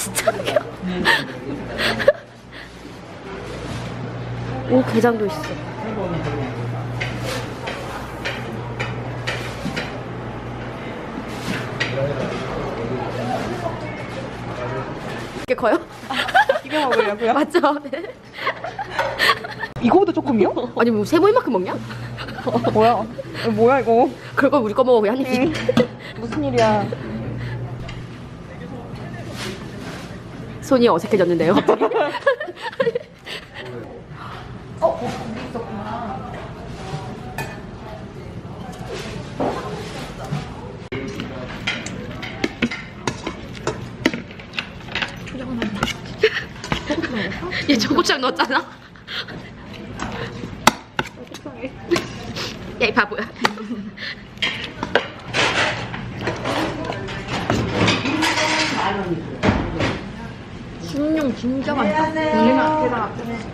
진짜 웃겨. 오, 게장도 있어. 이게 커요? 이거 먹으려고요? 맞죠? 네. 이거보다 조금이요? 아니 뭐 세모이만큼 먹냐? 어, 뭐야? 어, 뭐야 이거? 그걸 우리 거 먹어 그냥 한 입씩. 무슨 일이야? 손이 어색해졌는데요. 갑자기. 얘 초고추장 넣었잖아. 야, 이 바보야. 진짜 맛있다.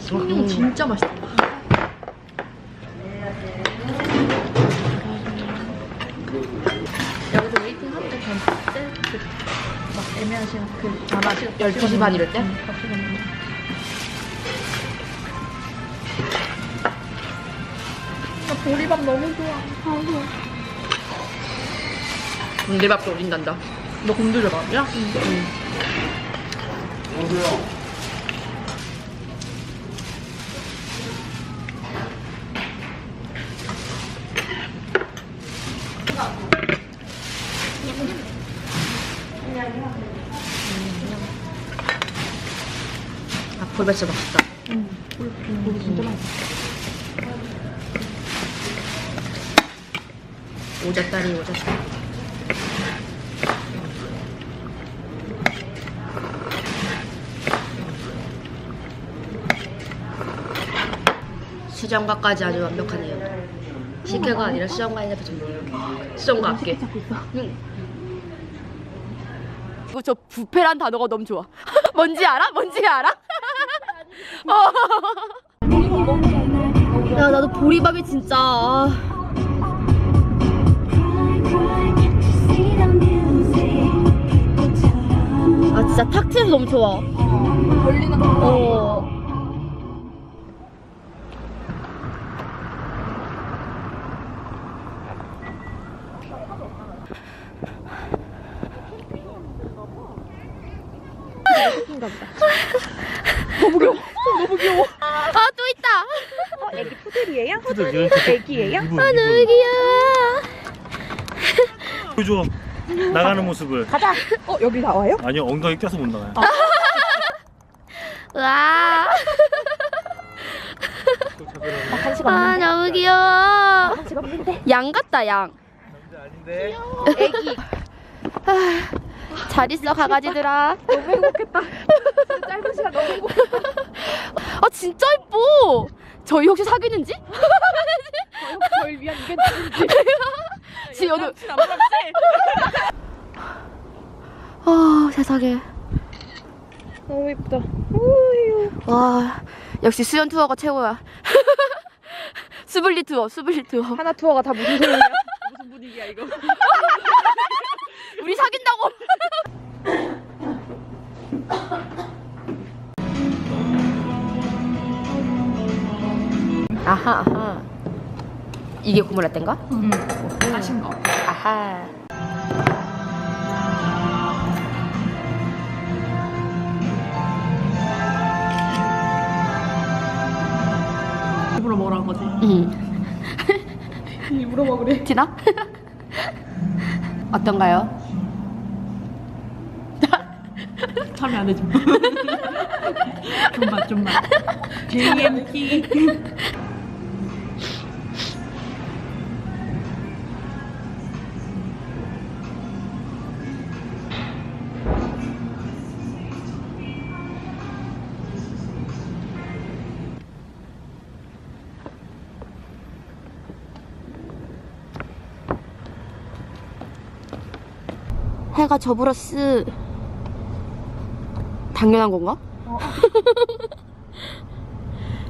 숭늉 진짜 맛있다. 여기서 웨이팅 할때 그냥 세트 막 애매한 시간 그 아마 12시 반 이럴 때? 나 보리밥 너무 좋아. 군대밥도 올린단다. 너 곤드레밥이야? 아, 볼배스 맛있다. 고기 진짜 맛있어. 오자다리, 오자다리. 수정과까지 아주 완벽하네요. 식혜가 아니라 수정과 해서 전부예요. 수정과 합계. 응. 저 부패란 단어가 너무 좋아. 뭔지 알아? 뭔지 알아? 어. 야 나도 보리밥이 진짜 아. 아 진짜 탁 트여서 너무 좋아. 걸리는 거. 어. 너무 귀여워. 너무 귀여워. 아 또 있다. 어, 애기 푸들이에요? 푸들 이렇게 애기예요? 이분 아 너무 이분 귀여워. 보여줘 나가는 모습을 가자. 어, 여기 나와요? 아니요 엉덩이 껴서 못 나가요 와. 나 간식 아 없는데. 너무 귀여워. 간식 없는데. 양 같다 양. 아닌데 애기. 아, 잘 있어 강아지들아. 너무 행복했다. 짧은 시간 너무 행복해. 아 진짜 이뻐. 저희 혹시 사귀는지? 저를 위한 이벤트인지. 지 부럽지? 아 세상에. 너무. 우유. 와 역시 수연 투어가 최고야. 수블리 투어, 수블리 투어. 하나 투어가 다 무슨 소리야? 무슨 분위기야 이거? 우리 사귄다고. 아하 아하. 이게 고무라떼인가? 응. 하신 거. 아하. 일부러 뭐라 거지? 응. 일부러 먹으래. 티나? 어떤가요? 참여 안 해줘. 좀만 좀만. JMT. 해가 저브러스. 당연한 건가?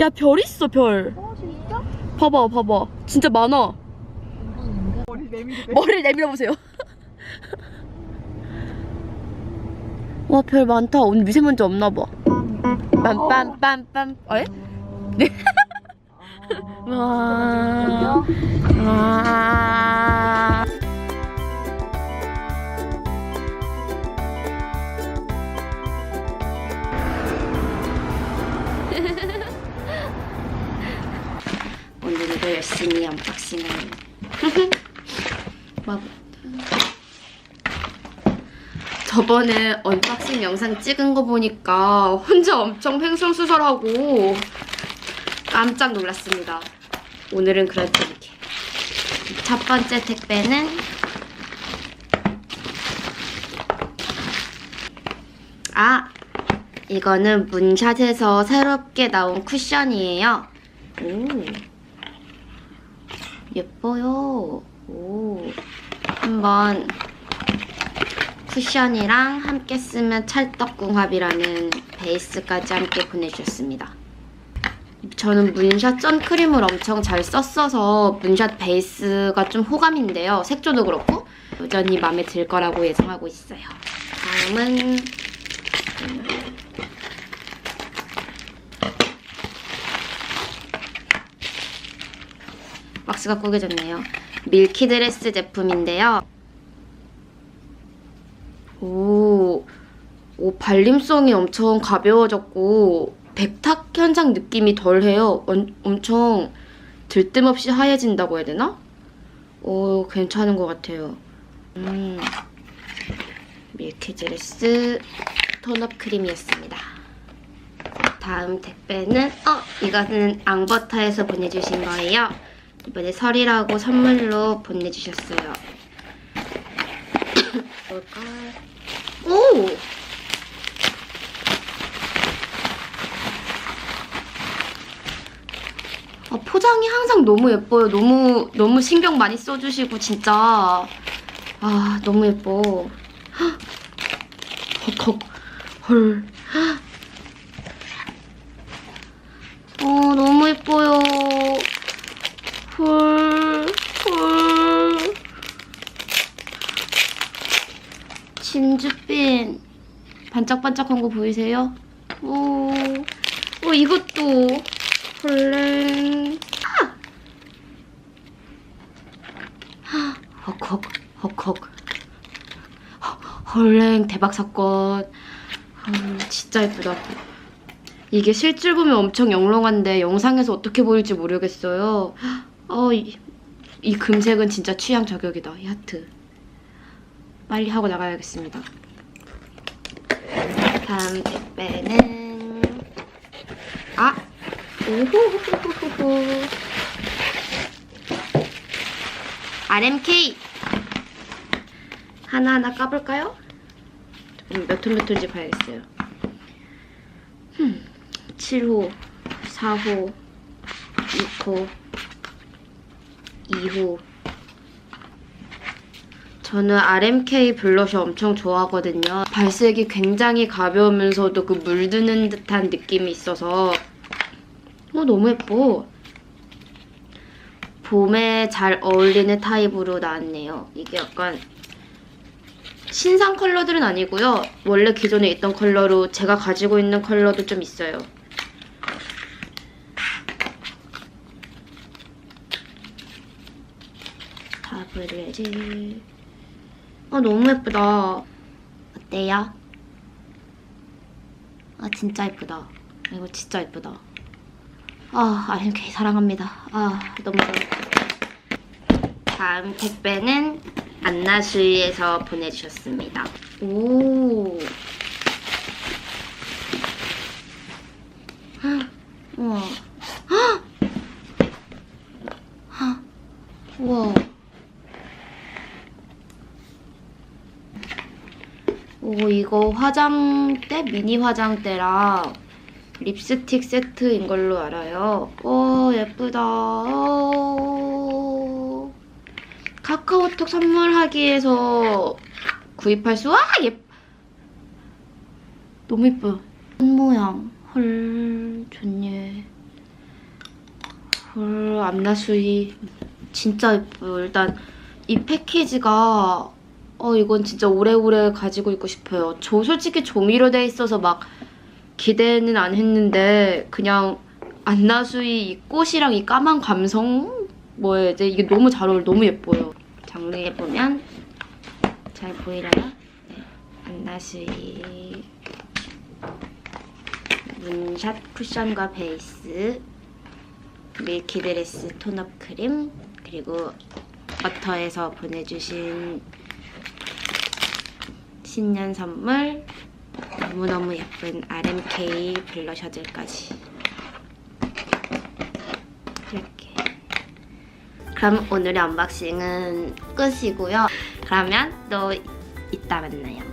야, 별 있어, 별. 어 진짜? 봐봐, 봐봐. 진짜 많아. 내밀고 머리를 내밀어 보세요. 와, 별 많다. 오늘 미세먼지 없나 봐. 빰빰빰빰. 어? 예? 네. 와. 와. 열심히 언박싱을 막 저번에 언박싱 영상 찍은 거 보니까 혼자 엄청 횡설수설하고 깜짝 놀랐습니다. 오늘은 그래도 이렇게 첫 번째 택배는 아 이거는 문샷에서 새롭게 나온 쿠션이에요. 오 예뻐요. 오 한번 쿠션이랑 함께 쓰면 찰떡궁합이라는 베이스까지 함께 보내주셨습니다. 저는 문샷 선크림을 엄청 잘 썼어서 문샷 베이스가 좀 호감인데요. 색조도 그렇고 여전히 마음에 들 거라고 예상하고 있어요. 다음은 박스가 구겨졌네요. 밀키드레스 제품인데요. 오, 오, 발림성이 엄청 가벼워졌고, 백탁 현상 느낌이 덜해요. 엄- 엄청 들뜸없이 하얘진다고 해야 되나? 오, 괜찮은 것 같아요. 음, 밀키드레스 톤업 크림이었습니다. 다음 택배는, 어, 이거는 앙버터에서 보내주신 거예요. 이번에 설이라고 선물로 보내주셨어요. 뭘까? 오! 아, 포장이 항상 너무 예뻐요. 너무 너무 신경 많이 써주시고 진짜 아 너무 예뻐. 헉! 헉, 헐. 헉! 어 너무 예뻐요. 헐, 헐. 진주핀. 반짝반짝한 거 보이세요? 오, 오 이것도. 헐랭. 아! 아, 헉헉, 헉헉. 헐랭, 대박 사건. 아, 진짜 예쁘다. 이게 실질 보면 엄청 영롱한데 영상에서 어떻게 보일지 모르겠어요. 어, 이, 이 금색은 진짜 취향 저격이다. 이 하트. 빨리 하고 나가야겠습니다. 다음 택배는 아! 오호호호호호 RMK 하나하나 까볼까요? 음, 몇호 몇 호인지 봐야겠어요. 7호, 4호, 6호, 2호. 저는 RMK 블러셔 엄청 좋아하거든요. 발색이 굉장히 가벼우면서도 그 물드는 듯한 느낌이 있어서 어, 너무 예뻐. 봄에 잘 어울리는 타입으로 나왔네요. 이게 약간 신상 컬러들은 아니고요. 원래 기존에 있던 컬러로 제가 가지고 있는 컬러도 좀 있어요. 바브레즈 아 너무 예쁘다. 어때요? 아 진짜 예쁘다. 이거 진짜 예쁘다. 아 RMK 사랑합니다. 아 너무 좋아. 다음 택배는 안나수이에서 보내주셨습니다. 오 헉, 우와 헉! 헉, 우와 오, 이거 화장대? 미니 화장대랑 립스틱 세트인 걸로 알아요. 오, 예쁘다. 오. 카카오톡 선물하기에서 구입할 수, 와! 예 너무 예뻐요. 손 모양. 헐, 좋네. 헐, 암나수이. 진짜 예뻐요. 일단 이 패키지가 어 이건 진짜 오래오래 가지고 있고 싶어요. 저 솔직히 조미료 돼 있어서 막 기대는 안 했는데 그냥 안나수이 이 꽃이랑 이 까만 감성 뭐예요 이제 이게 너무 잘 어울려 너무 예뻐요. 정리해 보면 잘 보이려나? 네. 안나수이 문샷 쿠션과 베이스 밀키드레스 톤업 크림 그리고 버터에서 보내주신 신년 선물. 너무너무 예쁜 RMK 블러셔들까지. 이렇게. 그럼 오늘의 언박싱은 끝이고요. 그러면 또 이따 만나요